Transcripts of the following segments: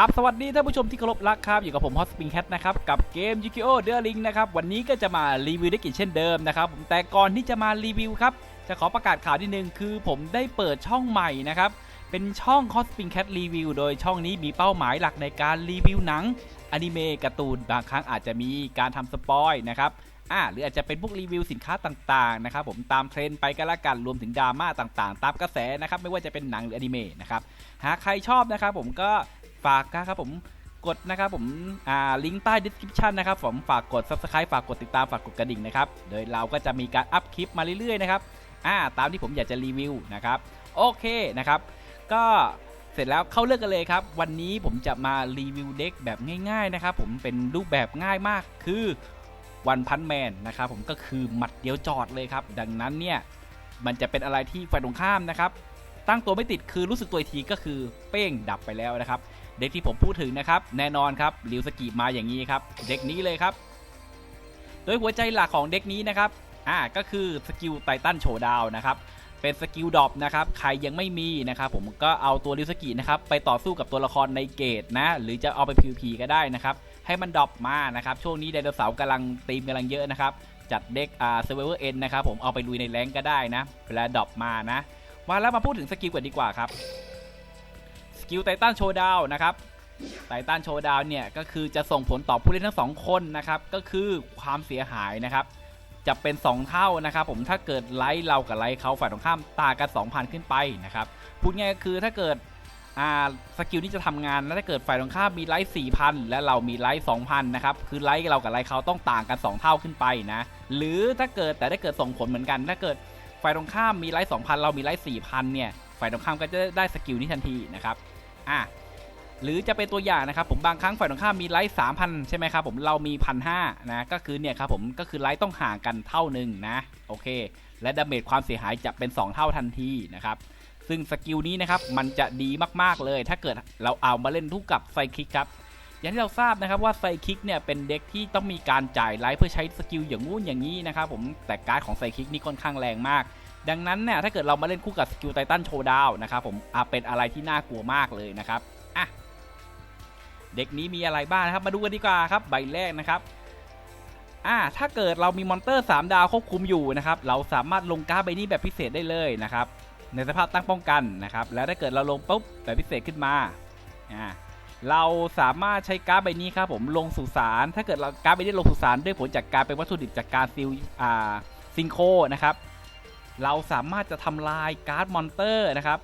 ครับสวัสดีท่านผู้ชมที่เคารพรักครับอยู่กับผมฮอสปิงแคทนะครับกับเกม yu g i o The Ring นะครับวันนี้ก็จะมารีวิวได้กินเช่นเดิมนะครับแต่ก่อนที่จะมารีวิวครับจะขอประกาศข่าวนิดนึงคือผมได้เปิดช่องใหม่นะครับเป็นช่อง c o s p i n Cat Review โดยช่องนี้มีเป้าหมายหลักในการรีวิวหนังอนิเมะการ์ตูนบางครั้งอาจจะมีการทำสปอยนะครับอ่าหรืออาจจะเป็นพวกรีวิวสินค้าต่างๆนะครับผมตามเทรนไปก็แล้วกันรวมถึงดราม่าต่างๆ ตามกระแสนะครับไม่ว่าจะเป็นหนังหรืออนิเมะนะครับหากใครชอบนะครับผมก็ ฝากนะครับผมกดนะครับผมอ่าลิงก์ใต้ description นะครับผมฝากกด subscribe ฝากกดติดตามฝากกดกระดิ่งนะครับโดยเราก็จะมีการอัพคลิปมาเรื่อยๆนะครับอ่าตามที่ผมอยากจะรีวิวนะครับโอเคนะครับ ก็เสร็จแล้วเข้าเรื่องกันเลยครับ วันนี้ผมจะมารีวิวเด็กแบบง่าย ๆนะครับ ผมเป็นรูปแบบง่ายมากคือวันพันแมนนะครับผมก็คือหมัดเดียวจอดเลยครับ ดังนั้นเนี่ยมันจะเป็นอะไรที่ฝ่ายตรงข้ามนะครับ ตั้งตัวไม่ติดคือรู้สึกตัวทีก็คือเป้งดับไปแล้วนะครับ เด็กที่ผมพูดถึงนะครับ แน่นอนครับริวสกิมาอย่างนี้ครับ เด็กนี้เลยครับ โดยหัวใจหลักของเด็กนี้นะครับอ่าก็คือสกิลไททันโชดาวนะครับเป็นสกิลดรอปนะครับใครยังไม่มีนะครับผมก็เอาตัวริวสกินะครับไปต่อสู้กับตัวละครในเกตนะหรือจะเอาไป PVP ก็ได้นะครับให้มันดรอปมานะครับช่วงนี้ไดโนเสาร์กำลังตีมกำลังเยอะนะครับจัดเด็กอ่าเซเวอร์เอ็นนะครับผมเอาไปลุยในแรงก็ได้นะเวลาดรอปมานะมาแล้วมาพูดถึงสกิลกันดีกว่าครับ กิลไททันโชว์ดาวนะครับไททันโชว์ดาวเนี่ยก็คือจะส่งผลต่อผู้เล่นทั้งสองคนนะครับ ก็คือความเสียหายนะครับ จะเป็น 2 เท่านะครับ ผมถ้าเกิดไลท์เรากับไลท์เขาฝ่ายตรงข้ามต่างกัน 2,000 ขึ้นไปนะครับพูดง่ายก็คือถ้าเกิดอ่าสกิลนี้จะทำงานแล้วถ้าเกิดฝ่ายตรงข้ามมีไลท์4,000และเรามีไลท์2,000นะครับคือไลท์เรากับไลท์เขาต้องต่างกัน 2 เท่าขึ้นไปนะหรือถ้าเกิดแต่ถ้าเกิดส่งผลเหมือนกัน ถ้าเกิดฝ่ายตรงข้ามมีไลท์2,000เรามีไลท์4,000เนี่ยฝ่ายตรงข้ามก็จะได้สกิลนี้ทันทีนะครับ อะหรือจะเป็นตัวอย่างนะครับผมบางครั้งฝ่ายตรงข้ามมีไลท์สามพันใช่ไหมครับผมเรามีพันห้านะก็คือเนี่ยครับผมก็คือไลท์ต้องห่างกันเท่าหนึ่งนะโอเค และดาเมจความเสียหายจะเป็น 2 เท่าทันทีนะครับซึ่งสกิลนี้นะครับมันจะดีมาก ๆ เลย ถ้าเกิดเราเอามาเล่นทุกกับไซคิกครับอย่างที่เราทราบนะครับว่าไซคิกเนี่ยเป็นเด็กที่ต้องมีการจ่ายไลท์เพื่อใช้สกิลอย่างงู้นอย่างนี้นะครับผมแต่การ์ดของไซคิกนี่ค่อนข้างแรงมาก ดังนั้นเนี่ยถ้าเกิดเรามาเล่นคู่กับสกิลไททันโชว์ดาวนะครับผมอาเป็นอะไรที่น่ากลัวมากเลยนะครับอะเด็กนี้มีอะไรบ้างนะครับ มาดูกันดีกว่าครับใบแรกนะครับอ่าถ้าเกิดเรามีมอนเตอร์ 3 ดาวควบคุมอยู่นะครับเราสามารถลงการ์ดใบนี้แบบพิเศษได้เลยนะครับในสภาพตั้งป้องกันนะครับ แล้วถ้าเกิดเราลงปุ๊บแบบพิเศษขึ้นมาอ่าเราสามารถใช้การ์ดใบนี้ครับผมลงสู่สารถ้าเกิดเราการ์ดใบนี้ลงสู่สารด้วยผลจากการเป็นวัตถุดิบจากการซิลอ่าซิงโคนะครับ เราสามารถจะทำลายการ์ดมอนเตอร์นะครับ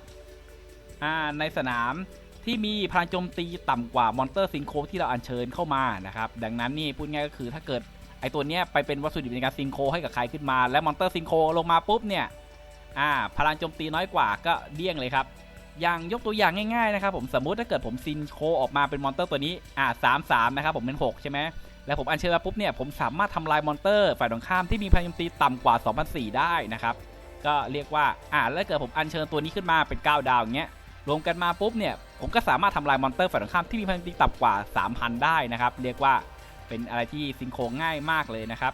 ในสนามที่มีพลังโจมตีต่ำกว่ามอนเตอร์ซิงโคที่เราอัญเชิญเข้ามานะครับ ดังนั้นนี่พูดง่ายก็คือถ้าเกิดไอตัวเนี้ยไปเป็นวัตถุดิบในการซิงโคให้กับใครขึ้นมา และมอนเตอร์ซิงโคลงมาปุ๊บเนี่ยอ่าพลังโจมตีน้อยกว่าก็เดี้ยงเลยครับ อย่างยกตัวอย่างง่ายๆนะครับผมสมมุติถ้าเกิดผมซินโคออกมาเป็นมอนเตอร์ตัวนี้อ่าสามสามนะครับผมเป็นหกใช่ไหมแล้วผมอัญเชิญมาปุ๊บเนี่ยผมสามารถทำลายมอนเตอร์ฝ่ายตรงข้ามที่มีพลังโจมตีต่ำกว่า 2004 ได้นะครับ ก็เรียกว่าอ่าแล้วเกิดผมอัญเชิญตัวนี้ขึ้นมาเป็น 9 ดาวอย่างเงี้ยรวมกันมาปุ๊บเนี่ยผมก็สามารถทำลายมอนเตอร์ฝ่ายตรงข้ามที่มีพลังตีต่ำกว่า 3,000 ได้นะครับ เรียกว่าเป็นอะไรที่ซิงโครง่ายมากเลยนะครับ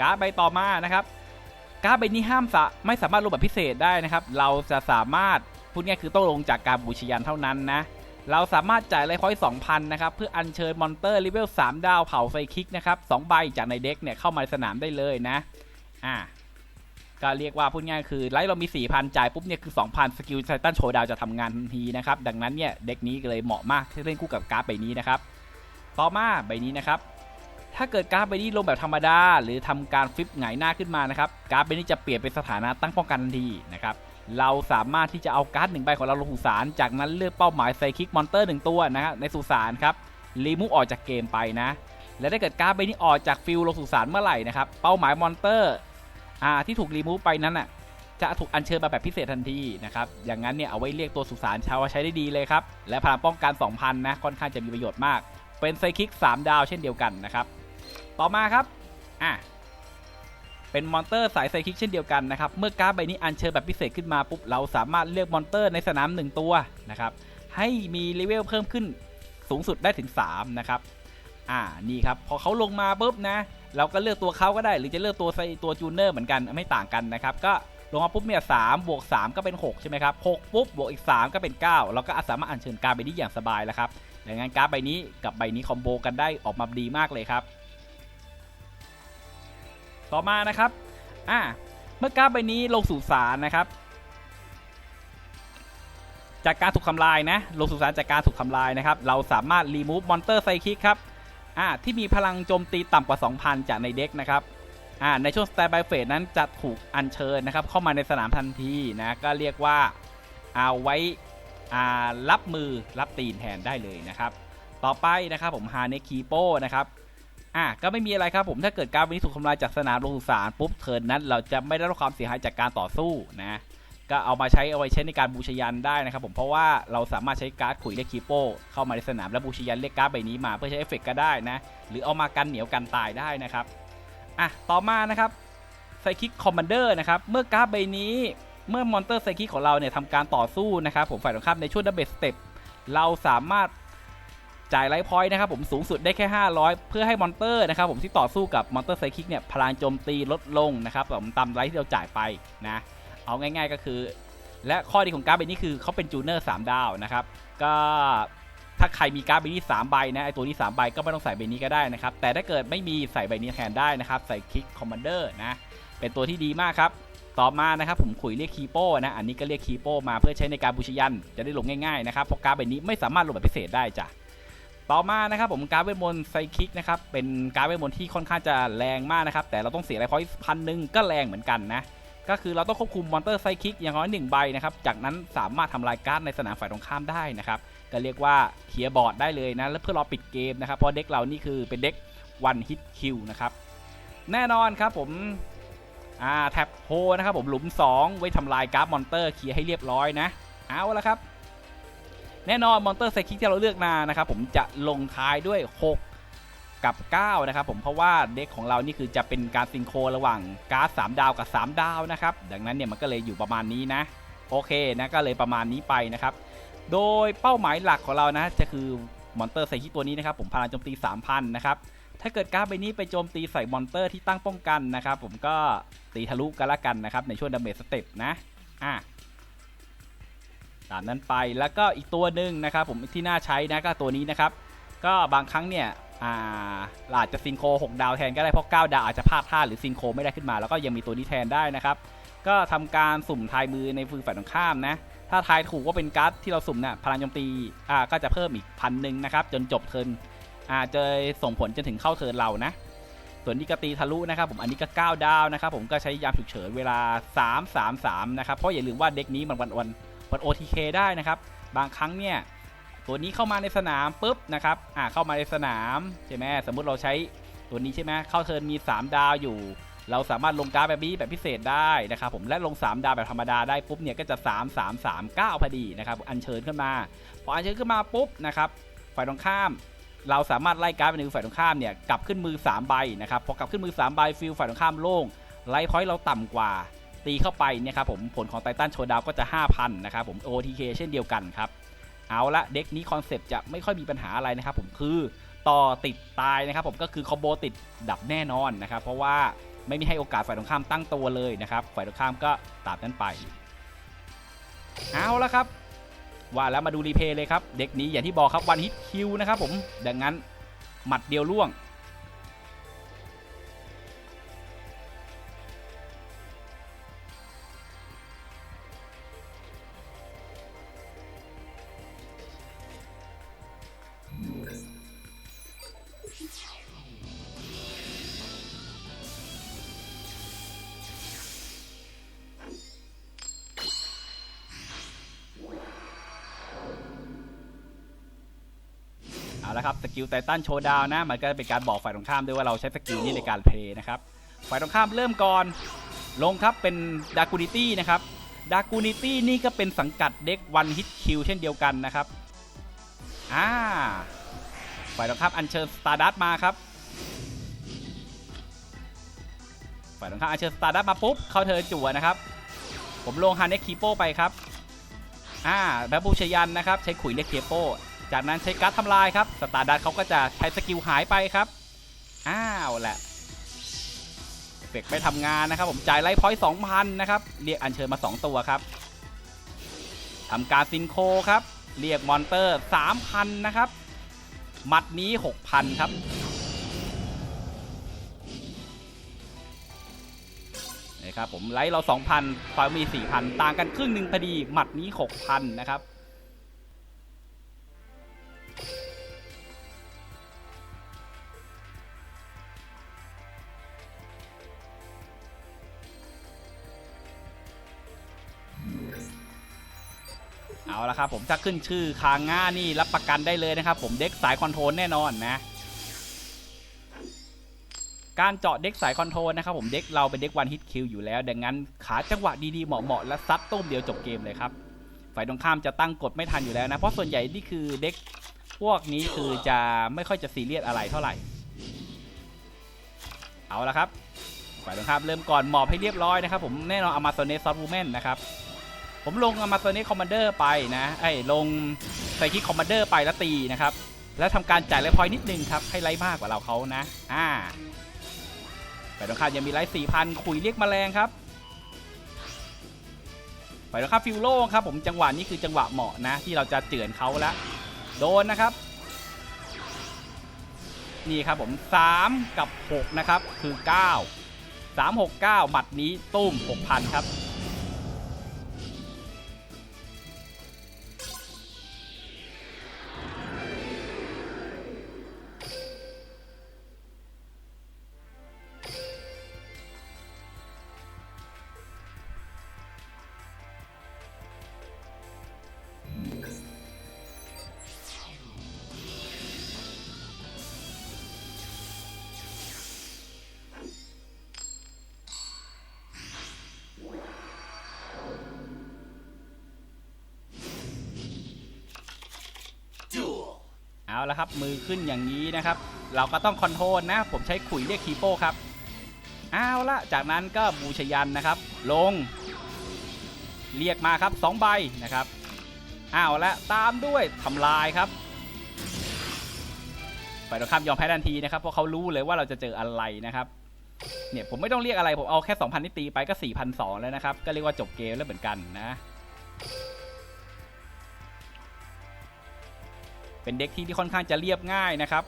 การ์ดใบต่อมานะครับการ์ดใบนี้ห้ามสะไม่สามารถลงแบบพิเศษได้นะครับ เราจะสามารถพูดง่ายคือต้องลงจากการบูชยันเท่านั้นนะเราสามารถจ่ายไลท์พอยต์2,000 นะครับ เพื่ออัญเชิญมอนเตอร์เลเวล3 ดาวเผาไฟคิกนะครับ2ใบจากในเด็กเนี่ยเข้ามาในสนามได้เลยนะ อ่า ก็เรียกว่าพูดง่ายคือไลท์เรามี 4,000 จ่ายปุ๊บเนี่ยคือ 2,000 สกิลไททันโชว์ดาวจะทำงานทันทีนะครับ ดังนั้นเนี่ยเด็กนี้เลยเหมาะมากที่เล่นคู่กับการ์ดใบนี้นะครับ ต่อมาใบนี้นะครับ ถ้าเกิดการ์ดใบนี้ลงแบบธรรมดา หรือทำการฟลิปหงายหน้าขึ้นมานะครับ การ์ดใบนี้จะเปลี่ยนเป็นสถานะตั้งป้องกันทันทีนะครับเราสามารถที่จะเอาการ์ดหนึ่งใบของเราลงสู่สารจากนั้นเลือกเป้าหมายไซคิกมอนเตอร์หนึ่งตัวนะครับในสุสานครับรีมูฟออกจากเกมไปนะ และถ้าเกิดการ์ดใบนี้ออกจากฟิลลงสู่สารเมื่อไหร่นะครับ เป้าหมายมอนเตอร์ อ่าที่ถูกรีมูฟไปนั้นอะจะถูกอัญเชิญมาแบบพิเศษทันทีนะครับ อย่างนั้นเนี่ยเอาไว้เรียกตัวสุสานชาวใช้ได้ดีเลยครับ และพลังป้องกัน 2,000 นะ ค่อนข้างจะมีประโยชน์มาก เป็นไซคิก 3 ดาวเช่นเดียวกันนะครับ ต่อมาครับ อะ เป็นมอนเตอร์สายไซคิกเช่นเดียวกันนะครับ เมื่อการ์ดใบนี้อัญเชิญแบบพิเศษขึ้นมาปุ๊บ เราสามารถเลือกมอนเตอร์ในสนาม 1 ตัวนะครับ ให้มีเลเวลเพิ่มขึ้นสูงสุดได้ถึง 3 นะครับ อ่า นี่ครับ พอเขาลงมาปุ๊บนะ เราก็เลือกตัวเขาก็ได้ หรือจะเลือกตัวตัวจูเนอร์เหมือนกันไม่ต่างกันนะครับ ก็ลงมาปุ๊บเนี่ยสามบวกสามก็เป็นหกใช่ไหมครับหกปุ๊บบวกอีกสามก็เป็นเก้าเราก็สามารถอัญเชิญการ์ดใบนี้อย่างสบายแล้วครับดังนั้นการ์ดใบนี้กับใบนี้คอมโบกันได้ออกมาดีมากเลยครับ ต่อมานะครับอ่าเมื่อการ์ดใบนี้ลงสู่สารนะครับจากการถูกทำลายนะ ลงสู่สารจากการถูกทำลายนะครับ เราสามารถรีมูฟมอนเตอร์ไซคิกครับ อ่าที่มีพลังโจมตีต่ำกว่า 2,000 จากในเด็กนะครับอ่าในช่วงสแตนบายเฟสนั้นจะถูกอัญเชิญนะครับเข้ามาในสนามทันทีนะก็เรียกว่าเอาไว้อ่ารับมือรับตีนแทนได้เลยนะครับต่อไปนะครับผมฮาเนคีโปนะครับอะก็ไม่มีอะไรครับผมถ้าเกิดการวันนี้ถูกทำลายจากสนามลงสู่สารปุ๊บเทินนั้น เราจะไม่ได้รับความเสียหายจากการต่อสู้นะ ก็เอามาใช้เอาไว้ใช้ในการบูชยันได้นะครับผมเพราะว่าเราสามารถใช้การ์ดขุยเลคีโปเข้ามาในสนามและบูชยันเลขการ์ดใบนี้มาเพื่อใช้เอฟเฟกต์ก็ได้นะ หรือเอามากันเหนียวกันตายได้นะครับอะต่อมานะครับไซคิกคอมมานเดอร์นะครับเมื่อการ์ดใบนี้เมื่อมอนเตอร์ไซคิกของเราเนี่ยทำการต่อสู้นะครับผมฝ่ายตรงข้ามในช่วงดับเบิลสเต็ปเราสามารถจ่ายไลฟ์พอยต์นะครับผมสูงสุดได้แค่ 500 เพื่อให้มอนเตอร์นะครับผมที่ต่อสู้กับมอนเตอร์ไซคิกเนี่ยพลังโจมตีลดลงนะครับผมตามไลฟ์ที่เราจ่ายไปนะ เอาง่าย ๆ ก็คือ และข้อดีของการ์ดใบนี้คือเขาเป็นจูเนอร์3ดาวนะครับ ก็ถ้าใครมีการ์ดใบนี้3ใบนะไอตัวนี้3ใบก็ไม่ต้องใส่ใบนี้ก็ได้นะครับ แต่ถ้าเกิดไม่มีใส่ใบนี้แทนได้นะครับ ใส่คลิกคอมมานเดอร์นะเป็นตัวที่ดีมากครับต่อมานะครับผมขุยเรียกคีโป้นะอันนี้ก็เรียกคีโป้มาเพื่อใช้ในการบูชยันจะได้ลงง่ายๆนะครับเพราะการ์ดใบนี้ไม่สามารถลงแบบพิเศษได้จ้ะต่อมานะครับผมการ์ดเวทมนต์ไซคิกนะครับเป็นการ์ดเวทมนต์ที่ค่อนข้างจะแรงมากนะครับแต่เราต้องเสียอะไรพอยต์พันหนึ่งก็แรงเหมือนกันนะ ก็คือเราต้องควบคุมมอนเตอร์ไซคิกอย่างน้อยหนึ่งใบนะครับ จากนั้นสามารถทำลายการ์ดในสนามฝ่ายตรงข้ามได้นะครับก็เรียกว่าเคลียร์บอร์ดได้เลยนะ แล้วเพื่อรอปิดเกมนะครับ เพราะเด็กเรานี่คือเป็นเด็ก one hit kill นะครับ แน่นอนครับผมอ่าแท็บโฮนะครับผมหลุม 2 ไว้ทำลายการ์ดมอนเตอร์เคลียร์ให้เรียบร้อยนะ เอาละครับ แน่นอนมอนเตอร์ไซคิกที่เราเลือกมานะครับผมจะลงท้ายด้วย 6 กับ 9 นะครับผมเพราะว่าเด็กของเรานี่คือจะเป็นการซิงโครระหว่างการ์ด3ดาวกับ 3 ดาวนะครับ ดังนั้นเนี่ยมันก็เลยอยู่ประมาณนี้นะ โอเคนะก็เลยประมาณนี้ไปนะครับ โดยเป้าหมายหลักของเรานะจะคือมอนเตอร์ไซคิกตัวนี้นะครับผมพลังโจมตี 3,000 นะครับถ้าเกิดการ์ดใบนี้ไปโจมตีใส่มอนเตอร์ที่ตั้งป้องกันนะครับผมก็ตีทะลุกันละกันนะครับในช่วงดาเมจสเต็ปนะอะตามนั้นไปแล้วก็อีกตัวหนึ่งนะครับผมที่น่าใช้นะก็ตัวนี้นะครับ ก็บางครั้งเนี่ย อ่าอาจจะซิงโค6ดาวแทนก็ได้เพราะ9ดาวอาจจะพลาดท่าหรือซิงโคไม่ได้ขึ้นมา แล้วก็ยังมีตัวนี้แทนได้นะครับ ก็ทำการสุ่มทายมือในฟืนฝ่ายตรงข้ามนะ ถ้าทายถูกว่าเป็นการ์ดที่เราสุ่มเนี่ยพลังโจมตีอ่าก็จะเพิ่มอีกพันหนึ่งนะครับ จนจบเทิร์นอ่าจะส่งผลจนถึงเข้าเทิร์นเรานะ ส่วนนี้ก็ตีทะลุนะครับผมอันนี้ก็ 9 ดาวนะครับผมก็ใช้ยามฉุกเฉินเวลา 3 3 3นะครับเพราะอย่าลืมว่าเด็กนี้มันวันวันวัน OTK ได้นะครับบางครั้งเนี่ย ตัวนี้เข้ามาในสนามปุ๊บนะครับอ่าเข้ามาในสนามใช่ไหมสมมุติเราใช้ตัวนี้ใช่ไหมเข้าเทิร์นมี 3 ดาวอยู่ เราสามารถลงการ์ดแบบนี้แบบพิเศษได้นะครับผมและลง 3 ดาวแบบธรรมดาได้ปุ๊บเนี่ยก็จะ 3 3 3 9พอดีนะครับอัญเชิญขึ้นมา พออัญเชิญขึ้นมาปุ๊บนะครับฝ่ายตรงข้ามเราสามารถไล่การ์ดไปในมือฝ่ายตรงข้ามเนี่ยกลับขึ้นมือ 3 ใบนะครับพอกลับขึ้นมือ 3 ใบฟิลฝ่ายตรงข้ามโล่งไลท์พอยต์เราต่ำกว่า ตีเข้าไปเนี่ยครับผมผลของไททันโชว์ดาวก็จะ 5,000 นะครับผม OTK เช่นเดียวกันครับ เอาละเด็กนี้คอนเซปต์จะไม่ค่อยมีปัญหาอะไรนะครับผมคือต่อติดตายนะครับผมก็คือคอมโบติดดับแน่นอนนะครับเพราะว่าไม่มีให้โอกาสฝ่ายตรงข้ามตั้งตัวเลยนะครับฝ่ายตรงข้ามก็ตามนั้นไป เอาละครับ ว่าแล้วมาดูรีเพย์เลยครับ เด็กนี้อย่างที่บอกครับวันฮิตคิวนะครับผมดังนั้นหมัดเดียวล่วง เอาละครับสกิลไททันโชว์ดาวนะมันก็เป็นการบอกฝ่ายตรงข้ามด้วยว่าเราใช้สกิลนี้ในการเพลย์นะครับฝ่ายตรงข้ามเริ่มก่อนลงครับเป็นดากูนิตี้นะครับดากูนิตี้นี่ก็เป็นสังกัดเด็กวันฮิตคิวเช่นเดียวกันนะครับอ่าฝ่ายตรงข้ามอัญเชิญสตาร์ดัตมาครับฝ่ายตรงข้ามอัญเชิญสตาร์ดัตมาปุ๊บเข้าเธอจั่วนะครับ ผมลงฮาเน็กคีโปไปครับอ่าแบบบูชยันนะครับ ใช้ขุยเล็กเคโป จากนั้นใช้การ์ดทำลายครับสตาร์ดัตเขาก็จะใช้สกิลหายไปครับ อ้าวแหละเฟกไม่ทำงานนะครับ ผมจ่ายไลท์พอยต์2,000นะครับเรียกอัญเชิญมา 2 ตัวครับทำการซินโคครับ เรียกมอนเตอร์3,000นะครับหมัดนี้ 6,000 ครับนี่ครับผมไลท์เรา 2,000ฟามี 4,000 ต่างกันครึ่งหนึ่งพอดีหมัดนี้ 6,000 นะครับ เอาละครับผมถ้าขึ้นชื่อคางง่านี่รับประกันได้เลยนะครับผมเด็กสายคอนโทรลแน่นอนนะ การเจาะเด็กสายคอนโทรลนะครับผมเด็กเราเป็นเด็กวันฮิตคิวอยู่แล้ว ดังนั้นขาจังหวะดีๆเหมาะๆและซัดตุ้มเดียวจบเกมเลยครับฝ่ายตรงข้ามจะตั้งกฎไม่ทันอยู่แล้วนะ เพราะส่วนใหญ่นี่คือเด็กพวกนี้คือจะไม่ค่อยจะซีเรียสอะไรเท่าไหร่ เอาละครับฝ่ายตรงข้ามเริ่มก่อนหมอบให้เรียบร้อยนะครับผมแน่นอนอมาโซเนสซอฟต์วูแมนนะครับ ผมลงมาโซนี่คอมมานเดอร์ไปนะไอ้ลงไซคิคอมมานเดอร์ไปแล้วตีนะครับ แล้วทำการจ่ายไลท์พอยนิดนึงครับให้ไลท์มากกว่าเราเขานะอ่าฝ่ายตรงข้ามยังมีไลท์สี่พันขุยเรียกแมลงครับฝ่ายตรงข้ามฟิวโล่ครับ ผมจังหวะนี้คือจังหวะเหมาะนะ ที่เราจะเจือนเขาแล้วโดนนะครับนี่ครับผม 3 กับ 6 นะครับ คือ 9 3 6 9หมัดนี้ตุ้ม 6,000 ครับ เอาละครับ มือขึ้นอย่างนี้นะครับ เราก็ต้องคอนโทรลนะ ผมใช้ขุยเรียกคีโป้ครับ เอาละจากนั้นก็บูชยันนะครับ ลง เรียกมาครับ2ใบนะครับเอาละตามด้วยทำลายครับฝ่ายตรงข้ามยอมแพ้ทันทีนะครับเพราะเขารู้เลยว่าเราจะเจออะไรนะครับเนี่ยผมไม่ต้องเรียกอะไรผมเอาแค่ 2,000นิตีไปก็ 4,200 แล้วนะครับ ก็เรียกว่าจบเกมแล้วเหมือนกันนะ เป็นเด็กที่ที่ค่อนข้างจะเรียบง่ายนะครับ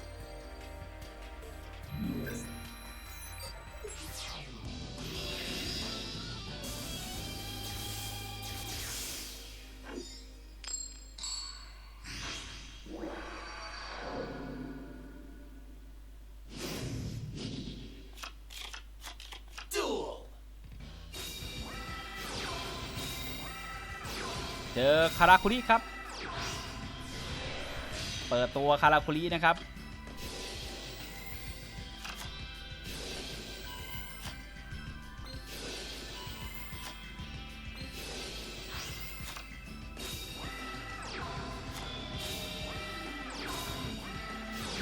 เจอคาราคุริครับ เปิดตัวคาราคุรินะครับ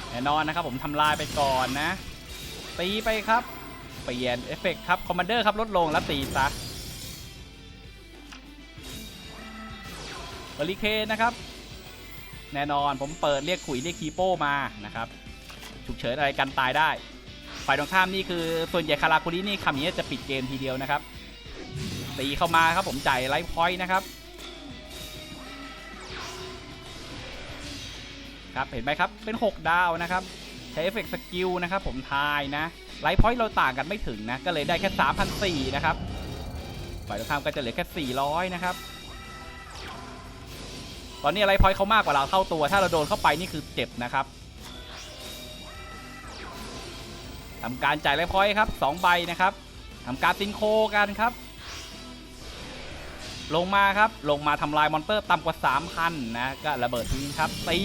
แน่นอนนะครับผมทำลายไปก่อนนะ ตีไปครับ เปลี่ยนเอฟเฟกต์ครับ คอมมานเดอร์ครับลดลงแล้วตีซะบริเคนนะครับ แน่นอนผมเปิดเรียกขุยเรียกคีโป้มานะครับฉุกเฉินอะไรกันตายได้ ฝ่ายตรงข้ามนี่คือส่วนใหญ่คาราคุรินี่คำนี้จะปิดเกมทีเดียวนะครับตีเข้ามาครับผมจ่ายไลฟ์พอยต์นะครับครับเห็นไหมครับเป็น 6 ดาวนะครับใช้เอฟเฟกต์สกิลนะครับผมทายนะไลฟ์พอยต์เราต่างกันไม่ถึงนะก็เลยได้แค่3,004นะครับฝ่ายตรงข้ามก็จะเหลือแค่400นะครับ ตอนนี้ไลฟ์พอยต์เขามากกว่าเราเท่าตัว ถ้าเราโดนเข้าไปนี่คือเจ็บนะครับทำการจ่ายไลฟ์พอยต์ครับ2ใบนะครับทำการซินโคกันครับ ลงมาครับลงมาทำลายมอนเตอร์ต่ำกว่า 3,000 นะ ก็ระเบิดทิ้งครับตี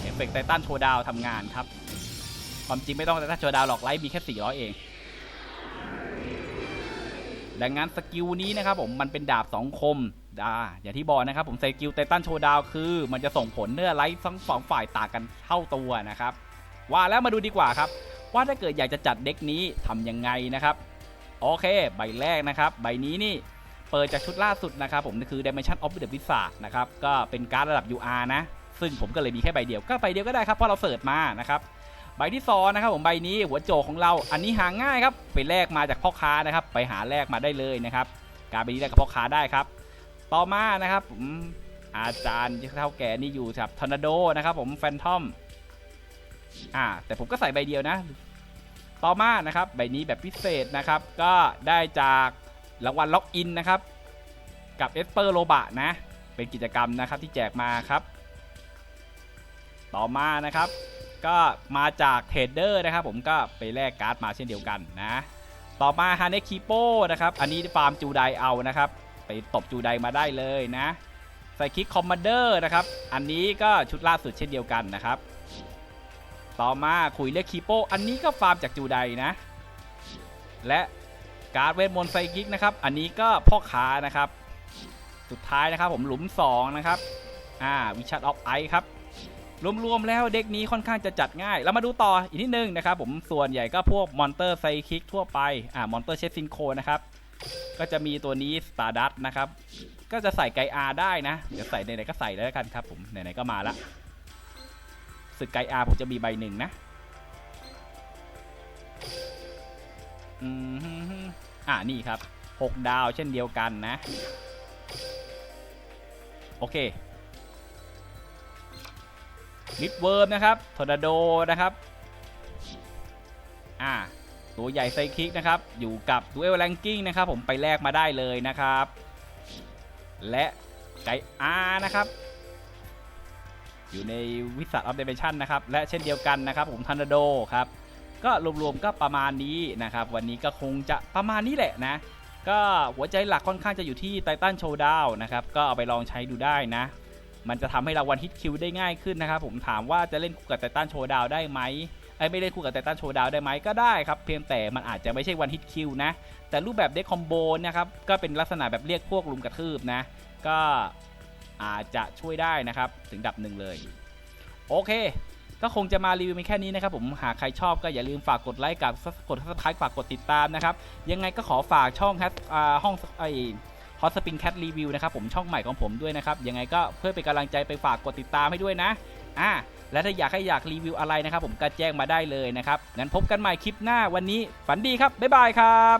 เอฟเฟกต์ไททันโชว์ดาวทำงานครับ ความจริงไม่ต้องไททันโชว์ดาวหรอกไลท์มีแค่ 400 เองดังนั้นสกิลนี้นะครับผมมันเป็นดาบ2คม ดาอย่างที่บอกนะครับผมสกิลไททันโชว์ดาวคือ มันจะส่งผลเนื้อไลท์ทั้งสองฝ่ายต่างกันเท่าตัวนะครับ ว่าแล้วมาดูดีกว่าครับ ว่าถ้าเกิดอยากจะจัดเด็กนี้ทำยังไงนะครับโอเค ใบแรกนะครับ ใบนี้นี่เปิดจากชุดล่าสุดนะครับผมคือ Dimension of the Wizard นะครับก็เป็นการ์ดระดับ UR นะ ซึ่งผมก็เลยมีแค่ใบเดียวก็ใบเดียวก็ได้ครับเพราะเราเสิร์ชมานะครับใบที่สองนะครับผมใบนี้หัวโจของเราอันนี้หาง่ายครับไปแลกมาจากพ่อค้านะครับ ไปหาแลกมาได้เลยนะครับ การใบนี้แลกกับพ่อค้าได้ครับ ต่อมานะครับผมอาจารย์เท่าแก่นี่อยู่กับทอร์นาโดนะครับผมแฟนทอมอ่าแต่ผมก็ใส่ใบเดียวนะ ต่อมานะครับใบนี้แบบพิเศษนะครับ ก็ได้จากรางวัลล็อกอินนะครับ กับเอสเปอร์โลบะนะ เป็นกิจกรรมนะครับที่แจกมาครับ ต่อมานะครับ ก็มาจากเทรดเดอร์นะครับ ผมก็ไปแลกการ์ดมาเช่นเดียวกันนะ ต่อมาฮาเนคิโปนะครับ อันนี้ฟาร์มจูไดเอานะครับ ไปตบจูไดมาได้เลยนะไซคิกคอมมานเดอร์นะครับ อันนี้ก็ชุดล่าสุดเช่นเดียวกันนะครับ ต่อมาคุยเรียกคีโป อันนี้ก็ฟาร์มจากจูไดนะ และการ์ดเวทมนต์ไซคิกนะครับ อันนี้ก็พ่อค้านะครับ สุดท้ายนะครับผมหลุม 2 นะครับ อ่าวิชัดออฟไอครับ รวมๆแล้วเด็กนี้ค่อนข้างจะจัดง่ายเรามาดูต่ออีกนิดนึงนะครับ ผมส่วนใหญ่ก็พวกมอนเตอร์ไซคิกทั่วไป อ่ามอนเตอร์เชฟซินโคนะครับ ก็จะมีตัวนี้สตาร์ดัตนะครับ ก็จะใส่ไกอาได้นะ เดี๋ยวใส่ไหนๆก็ใส่แล้วกันครับผมไหนๆก็มาละสึกไกอาผมจะมีใบหนึ่งนะอืมอ่านี่ครับ6ดาวเช่นเดียวกันนะ โอเคมิดเวิร์มนะครับทอร์นาโดนะครับ อ่า ตัวใหญ่ไซคิกนะครับ อยู่กับดูเอลแรงกิ้งนะครับผมไปแลกมาได้เลยนะครับ และไกอานะครับ อยู่ในวิสัทออฟเดเมชันนะครับ และเช่นเดียวกันนะครับผมทอร์นโดครับก็รวมๆก็ประมาณนี้นะครับ วันนี้ก็คงจะประมาณนี้แหละนะ ก็หัวใจหลักค่อนข้างจะอยู่ที่ไททันโชว์ดาวนะครับ ก็เอาไปลองใช้ดูได้นะ มันจะทำให้เราวันฮิตคิวได้ง่ายขึ้นนะครับ ผมถามว่าจะเล่นกับไททันโชว์ดาวได้ไหม ไอ้ไม่เล่นคู่กับไททันโชว์ดาวได้ไหมก็ได้ครับ เพียงแต่มันอาจจะไม่ใช่วันฮิตคิวนะ แต่รูปแบบเด็กคอมโบนะครับ ก็เป็นลักษณะแบบเรียกพวกลุมกระทืบนะ ก็อาจจะช่วยได้นะครับ ถึงดับหนึ่งเลย โอเค ก็คงจะมารีวิวมีแค่นี้นะครับผม หากใครชอบก็อย่าลืมฝากกดไลค์กับกด subscribe ฝากกดติดตามนะครับ ยังไงก็ขอฝากช่องแฮชห้องไอฮอตสปริงแคทรีวิวนะครับผมช่องใหม่ของผมด้วยนะครับ ยังไงก็เพื่อเป็นกำลังใจไปฝากกดติดตามให้ด้วยนะ อ่า และถ้าอยากให้อยากรีวิวอะไรนะครับผมก็แจ้งมาได้เลยนะครับงั้นพบกันใหม่คลิปหน้าวันนี้ฝันดีครับบ๊ายบายครับ